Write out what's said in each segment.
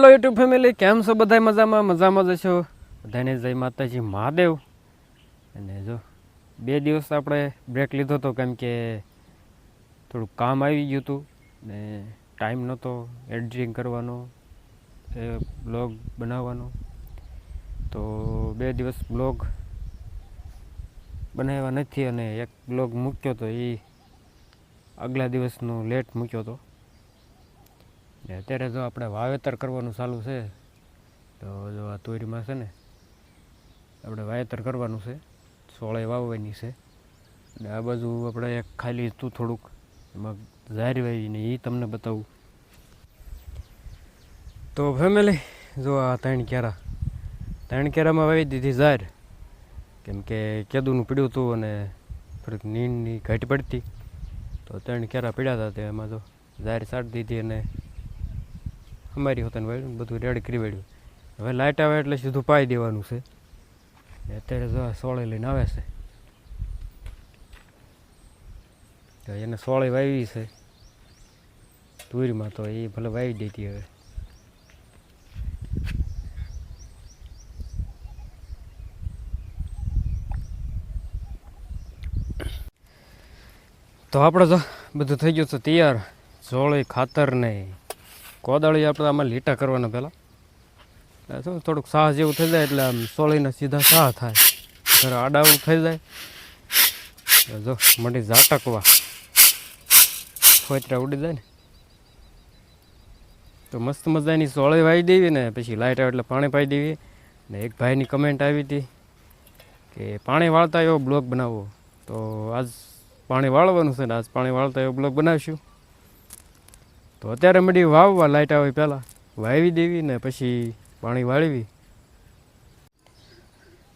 Hello YouTube family, કેમ છો બધા મજામાં? મજામાં જ છો? બધાને જય માતાજી, મહાદેવ. અને જો, બે દિવસ આપણે બ્રેક લીધો હતો કેમ કે થોડુંક કામ આવી ગયું હતું ને ટાઈમ નહોતો એડિટિંગ કરવાનો, એ બ્લોગ બનાવવાનો. તો બે દિવસ બ્લોગ બનાવ્યા નથી અને એક બ્લોગ મૂક્યો તો એ આગલા દિવસનો લેટ મૂક્યો હતો અત્યારે જો આપણે વાવેતર કરવાનું ચાલુ છે, તો જો આ તુરીમાં છે ને, આપણે વાવેતર કરવાનું છે સોળે વાવવાની છે. અને આ બાજુ આપણે એક ખાલી હતું થોડુંક એમાં ઝાર વાવીને એ તમને બતાવું. તો ફેમિલી જો આ ત્રણ કેરા ત્રણ કેરામાં વાવી દીધી ઝાર. કેમ કે કેદુનું પીડ્યું હતું અને થોડીક નીંદની ઘટ પડતી. તો ત્રણ કેરા પીડ્યા હતા તેમાં જો ઝાર સાટ દીધી અને અમારી હોતાને વાળ્યું બધું રેડ કરી વાળ્યું હવે લાઇટ આવે એટલે સીધું પાઈ દેવાનું છે. અત્યારે જો સોળે લઈને આવે છે. તો એને સોળે વાવી છે. તુરીમાં તો એ ભલે વાવી દેતી હવે. તો આપણે તો બધું થઈ ગયું છે તૈયાર. સોળે ખાતર ને કોદાળી આપણે આમાં લીટા કરવાના પહેલાં. એટલે શું થોડુંક સાહ જેવું થઈ જાય એટલે આમ સોળીના સીધા સાહ થાય. ઘરે આડાવું થઈ જાય. જો મંડી ઝાટકવા. ફોતરા ઉડી જાય ને. તો મસ્ત મજાની સોળી વાવી દેવી ને પછી લાઇટ આવે એટલે પાણી પાઈ દેવી. ને એક ભાઈની કમેન્ટ આવી હતી કે પાણી વાળતા એવો બ્લોગ બનાવવો. તો આજ પાણી વાળવાનું છે ને આજ પાણી વાળતા એવો બ્લોગ બનાવીશું. તો અત્યારે મળી વાવવા લાઇટ આવે પહેલાં. વાવી દેવી ને પછી પાણી વાળવી.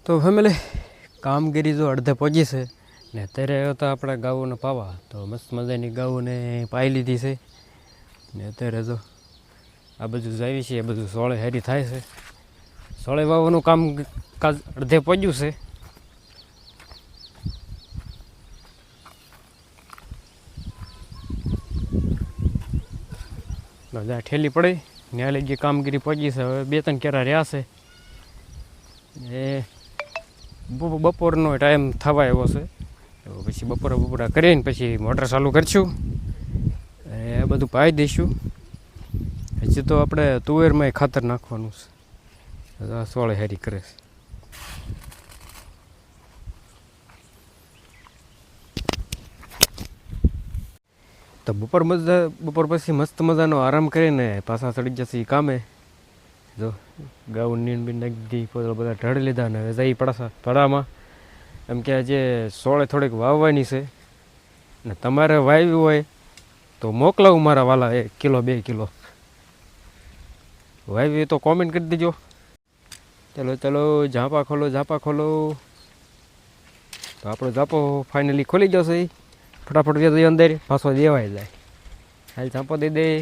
તો ફેમિલી કામગીરી જો અડધે પહોંચી છે ને અત્યારે તો આપણે ગાઉને પાવા. તો મસ્ત મજાની ગાઉને પાઈ લીધી છે. ને અત્યારે જો આ બધું જાવી છે એ બધું સોળે હેરી થાય છે. સોળે વાવવાનું કામ કાજ અડધે પહોંચ્યું છે. જ્યાં ઠેલી પડી. ત્યાં લઈ ગઈ કામગીરી પહોંચી છે, હવે બે ત્રણ કેરા રહ્યા છે. એ બપોરનો ટાઈમ થવા એવો છે. પછી બપોરે બપોરા કરીને પછી મોટર ચાલુ કરીશું. એ બધું પાઈ દઈશું. હજી તો આપણે તુવેરમાં ખાતર નાખવાનું છે. સોળે હેરી કરે છે. તો બપોર મજા બપોર પછી મસ્ત મજાનો આરામ કરીને પાછા ચડી જશે એ કામે. જો, ગાઉન, નીણ, બીણ નાખી દીધી પોતા બધા ઢળી લીધા ને હવે જઈ પડાસા પડામાં. એમ કે આજે સોળે થોડીક વાવવાની છે. ને તમારે વાવી હોય તો મોકલાવું મારા વાલા એક કિલો, બે કિલો. વાવી તો કોમેન્ટ કરી દેજો. ચલો ચલો, ઝાંપા ખોલો ઝાંપા ખોલો. તો આપણો ઝાપો ફાઇનલી ખોલી જશે ફટાફટ વ્યાજ અંદર, પાછો દેવાય જાય. હાલ ઝાંપો દઈ દે.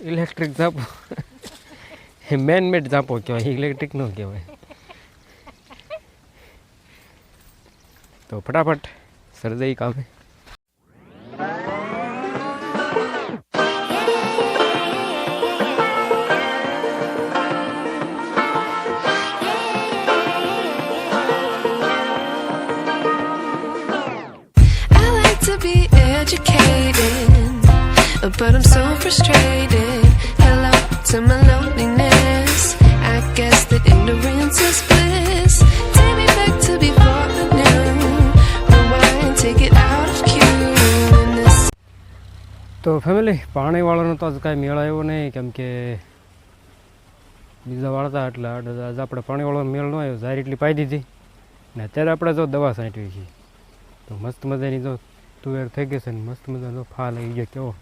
ઇલેક્ટ્રિક ઝાંપો. મેન મેડ ઝાંપો કહેવાય ઇલેક્ટ્રિક ન કહેવાય. તો ફટાફટ સર્જાઈ કામે. But I'm so frustrated. Hello to my loneliness. I guess that ignorance is bliss. Take me back to before the noon. Rewind, take it out of cue. તો ફેમિલી પાણીવાળાનો તો આજ કાંઈ મેળ આવ્યો નહીં કેમ કે બીજા વાળતા એટલે આજ આપણે પાણીવાળાનો મેળ ન આવ્યો ઝાર એટલી પાઈ દીધી ને અત્યારે આપણે જો દવા છાંટવી છીએ તો મસ્ત મજાની જો તુવેર થઈ ગઈ છે ને મસ્ત મજાનો ફાલ આવી ગયો કેવો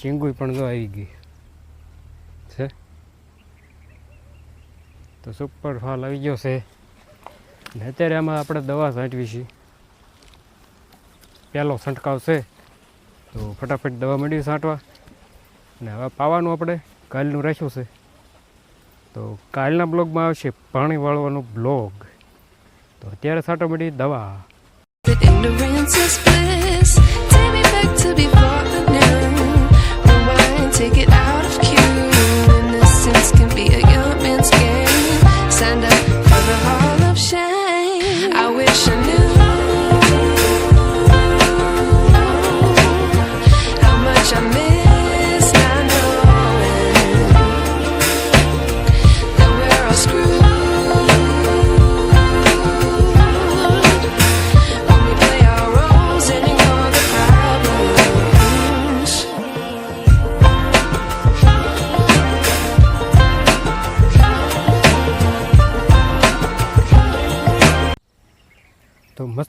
શીંગુઈ પણ જો આવી ગઈ. છે? તો સુપર ફાલ આવી ગયો છે. ને અત્યારે આમાં આપણે દવા છાંટવી છે. પહેલો છંટકાવ છે. તો ફટાફટ દવા મળી છાંટવા. ને હવે પાવાનું આપણે કાલનું રાખ્યું છે. તો કાલના બ્લોગમાં આવશે પાણી વાળવાનો બ્લોગ. તો અત્યારે છાંટો મળી દવા.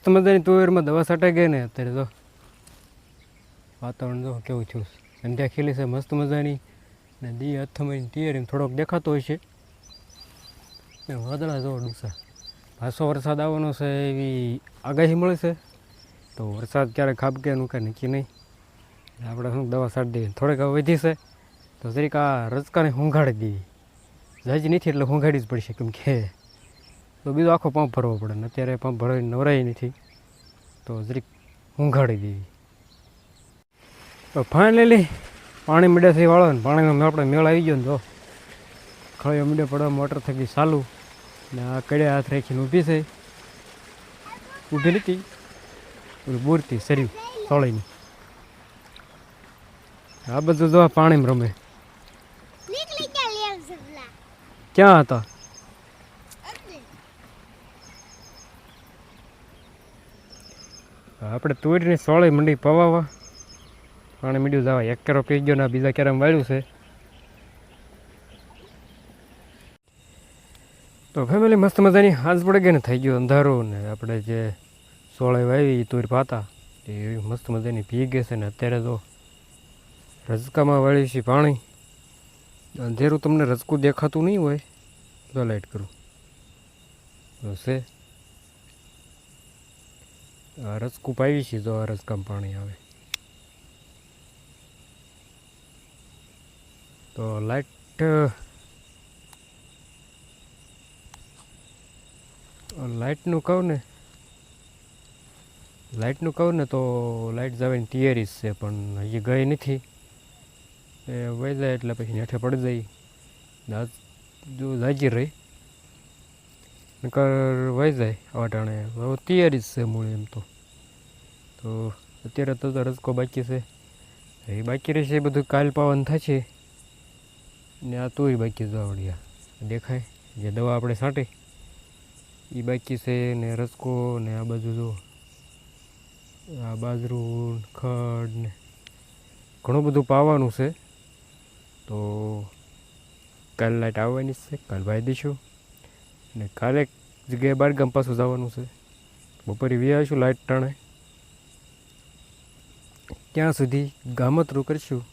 મસ્ત મજાની તુવેરમાં દવા છટાઈ ગઈ ને અત્યારે તો વાતાવરણ જો કેવું છું. સંધ્યા ખીલી છે, મસ્ત મજાની. ને દી અથમાઈને તિયારી થોડોક દેખાતો હોય છે. ને વાદળા જો ડૂસા પાછો વરસાદ આવવાનો છે, એવી આગાહી મળે છે. તો વરસાદ ક્યારે ખાબકે એનું કાંઈ નક્કી નહીં. આપણે શું દવા છાંટી દઈએ? થોડીક વધી છે. તો જરીક આ રજકાને હુંઘાડી દઈએ જાજી નથી એટલે હુંઘાડી જ પડશે કેમ કે તો બીજો આખો પંપ ભરવો પડે ને અત્યારે પંપ ભરાઈ નવરાય નથી. તો જરીક ઊંઘાડી દેવી તો ફાઇનલી પાણી મીડિયાથી વાળો ને પાણીનો આપણે મેળ આવી ગયો ને તો ખળીઓ મીડિયા પડવા મોટર થકી ચાલુ ને આ કડે હાથ રાખીને ઊભી થઈ. ઊભી નથી ઓલી બૂરતી શરીર સોળીની આ બધું જો પાણીમાં રમે. ક્યાં હતા? આપણે તુરીની સોળે મંડી પવાવા. પાણી મીડિયું જવા એક કેરો પી ગયો ને બીજા કેરામાં વાળ્યું છે. તો ફેમિલી મસ્ત મજાની હાજ પડી ગઈ ને થઈ ગયું અંધારું ને આપણે જે સોળે વાવી તુર પાતા એવી મસ્ત મજાની પી ગઈ છે ને અત્યારે તો રજકામાં વાળી છે પાણી. અંધેરું તમને રજકું દેખાતું નહીં હોય, તો લાઈટ કરું. છે. આ આવી છે તો રસકામ પાણી આવે. તો લાઇટ લાઇટનું કહું ને લાઇટનું કહું ને તો લાઇટ જવાની તૈયારી છે, પણ હજી ગઈ નથી. એ વહી જાય એટલે પછી નેઠે પડી જાય જો જાજી રહી. નકર વહી જાય વાટાણે હવે તૈયારી જ છે મૂળ એમ તો. તો અત્યારે તો રસકો બાકી છે. એ બાકી રહેશે એ બધું કાલ પાવન થશે. ને આ તોય બાકી જાવડિયા દેખાય જે દવા આપણે છાંટી. એ બાકી છે ને રસકો ને આ બાજુ જો. આ બાજરું, ખડ ને ઘણું બધું પાવાનું છે. તો કાલ લાઇટ આવવાની જ છે. કાલ ભાઈ દઈશું. ને કાલે જગ્યાએ જગ્યાએ બારગામ પાછું જવાનું છે. બપોરે વી આવીશું, લાઈટ ટાણે. ત્યાં સુધી ગામતરું કરીશું